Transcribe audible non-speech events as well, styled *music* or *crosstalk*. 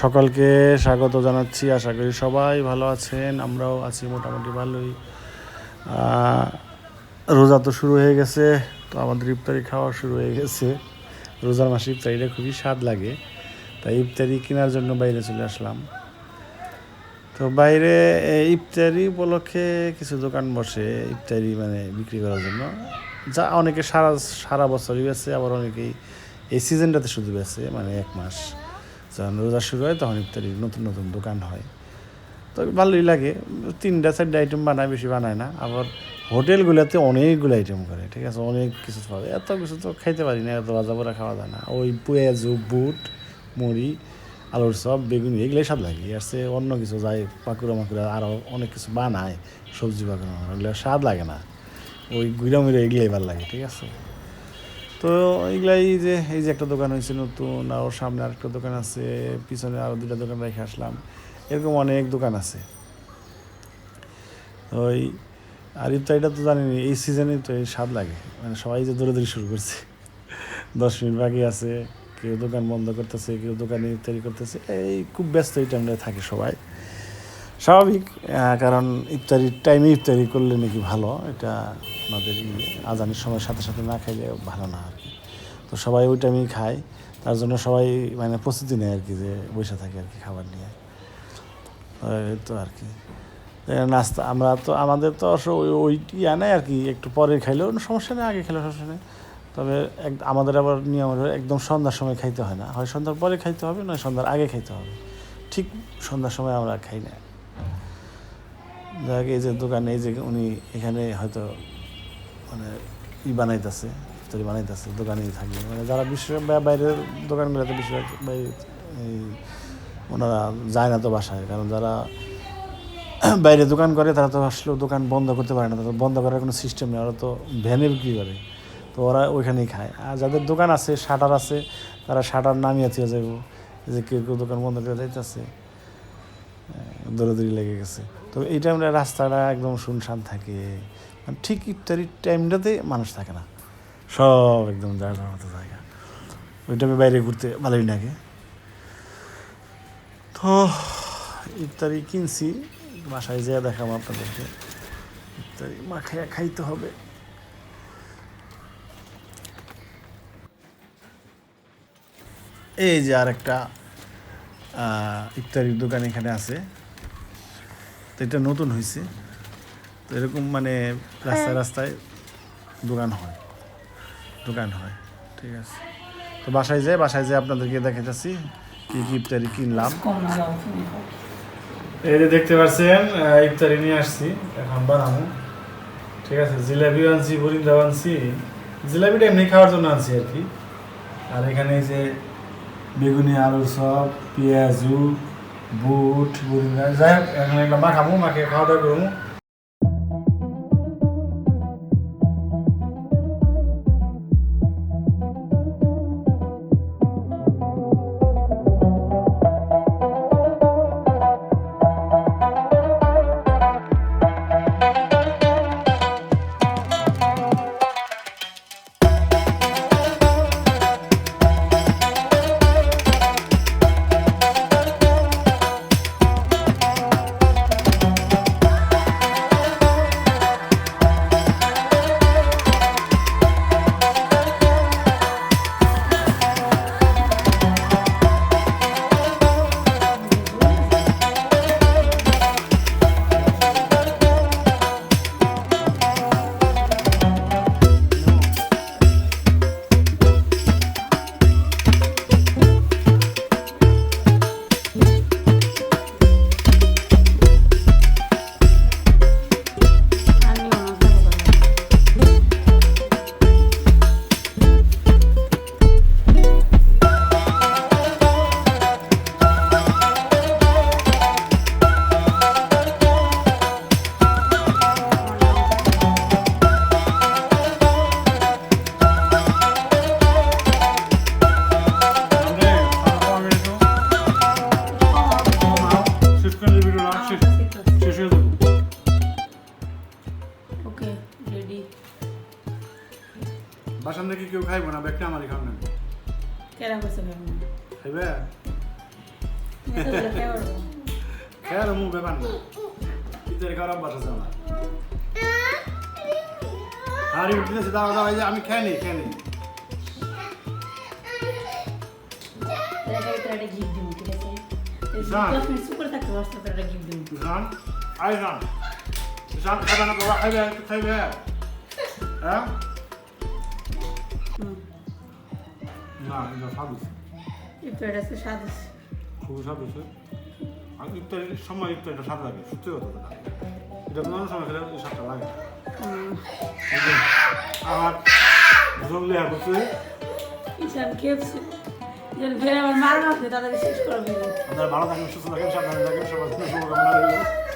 সকলকে স্বাগত জানাচ্ছি। আশা করি সবাই ভালো আছেন, আমরাও আছি মোটামুটি ভালোই। রোজা তো শুরু হয়ে গেছে, তো আমাদের ইফতারি খাওয়া শুরু হয়ে গেছে। রোজার মাসে ইফতারিটা খুবই স্বাদ লাগে, তাই ইফতারি কেনার জন্য বাইরে চলে আসলাম। তো বাইরে ইফতারি উপলক্ষে কিছু দোকান বসে ইফতারি মানে বিক্রি করার জন্য। যা অনেকে সারা সারা বছরই বেছে আবার অনেকেই এই সিজনটাতে শুধু বেছে মানে এক মাস। যখন রোজা শুরু হয় তখন ইফতারি নতুন নতুন দোকান হয়। তো ভালোই লাগে। তিনটা, চারটা আইটেম বানায়, বেশি বানায় না। আবার হোটেলগুলোতে অনেকগুলো আইটেম করে, ঠিক আছে? অনেক কিছু পাওয়া যায়। এত কিছু তো খাইতে পারি না, এত ভাজা পোড়া খাওয়া যায় না। ওই পেঁয়াজু, বুট, মুড়ি, আলুর সব বেগুন, এগুলোই স্বাদ লাগে। আর সে অন্য কিছু যায়, পাকুড়া মাকুড়া আরও অনেক কিছু বানায়, সবজি পাকুড়া ওগুলো স্বাদ লাগে না। ওই গুঁড়া মুড়ি এগুলোই ভালো লাগে, ঠিক আছে? তো এইগুলাই যে, এই যে একটা দোকান হয়েছে নতুন আর ওর সামনে আরেকটা দোকান আছে, পিছনে আরও দুটা দোকান রেখে আসলাম, এরকম অনেক দোকান আছে। ওই আর ইফতারিটা তো জানি এই সিজনে তো এই স্বাদ লাগে মানে সবাই যে দৌড়াদৌড়ি শুরু করছে। দশ মিনিট বাকি আছে, কেউ দোকান বন্ধ করতেছে, কেউ দোকানে ইফতারি করতেছে, এই খুব ব্যস্ত এই টাইমটায় থাকে সবাই। স্বাভাবিক কারণ ইফতারির টাইমে ইফতারি করলে নাকি ভালো, এটা আমাদের আজানের সময় সাথে সাথে না খাইলে ভালো না আর কি। তো সবাই ওই টাইমেই খায়, তার জন্য সবাই মানে প্রস্তুতি নেয় আর কি যে বসে থাকে আর কি খাবার নিয়ে। তো আর কি। নাস্তা, আমরা তো, আমাদের তো ওই ওইটি আনাই আর কি, একটু পরে কোনো সমস্যা নেই, আগে খেলেও সমস্যা নেই। তবে এক, আমাদের আবার নিয়ম একদম সন্ধ্যার সময় খাইতে হয় না। হয় সন্ধ্যার পরে খাইতে হবে, নয় সন্ধ্যার আগে খাইতে হবে। ঠিক সন্ধ্যার সময় আমরা খাই না। যাক, এই যে দোকানে, এই যে উনি এখানে হয়তো মানে ই বানাইতেছে, ইফতারি বানাইতেছে, দোকানেই থাকবে। মানে যারা বিশ্ব বাইরের দোকানগুলোতে বেশিরভাগ এই ওনারা যায় না তো বাসায়, কারণ যারা *clears throat* বাইরে দোকান করে, তারা তো আসলেও দোকান বন্ধ করতে পারে না। তারা বন্ধ করার কোনো সিস্টেম নেই, ওরা তো ভ্যানে বিক্রি করে, তো ওরা ওইখানেই খায়। আর যাদের দোকান আছে, শাটার আছে, তারা শাটার নামিয়ে দিয়ে যাব যে কেউ কেউ দোকান বন্ধ করে যাইতেছে দৌড়াদৌড়ি লেগে গেছে। তো এই টাইমটা রাস্তাটা একদম শুনশান থাকে। মানে ঠিক ইফতারির টাইমটাতে মানুষ থাকে না। সব একদম যার মতো জায়গা। ওই টাইমে বাইরে ঘুরতে ভালোই লাগে। তো ইফতারি কিনছি, বাসায় যেয়ে দেখাবো আপনাদেরকে। ইফতারি মাখাইয়া খাইতে হবে। এই যে আর একটা ইফতারির দোকান এখানে আছে। তো এটা নতুন হয়েছে তো এরকম মানে রাস্তায় রাস্তায় দোকান হয়। দোকান হয় ঠিক আছে। তো বাসায় যাই বাসায় যাই আপনাদেরকে দেখাইতেছি কি কি ইফতারি কিনলাম। এই যে দেখতে পাচ্ছেন ইফতারি নিয়ে আসছি এখন বানাবো। ঠিক আছে জিলাপি আনছি বরিন্দা আনছি। জিলাপিটা এমনি খাওয়ার জন্য আনছি আর কি। আর এখানে এই যে বেগুনি আলুর সব পেঁয়াজু বুট বরিন্দা যাই হোক এখন একটা মাখাবো মাখিয়ে খাওয়া দাওয়া করব থেকে কেউ খাইবো না? ব্যাগটা আমারই খাও না। কেরা কইছে খাইবে পারব খেয়ার মুখ ব্যাপার না। ইত্যাদি খাওয়ার অভ্যাস আছে আমার। হাড়ি উঠতেছে দাঁড়া দাঁড়া যে আমি খেয়ে নিই খেয়ে নিই আই কিষান খাবে না বাবা খাইবে খাইবে। হ্যাঁ? না এটা স্বাদ হয়েছে ইফতার আছে স্বাদ আছে খুবই স্বাদ হয়েছে আর ইফতারির সময় ইফতারিটা স্বাদ লাগে সত্যি কথা এটা কোনো সময় খেলে এই স্বাদটা লাগে আমার জঙ্গলি আর করছে। ঈশান খেপছে যেন ফের আমার মার মারছে তাদের শেষ করবে আপনারা ভালো থাকেন সুস্থ থাকেন সাবধানে থাকেন সবার জন্য শুভকামনা রইল।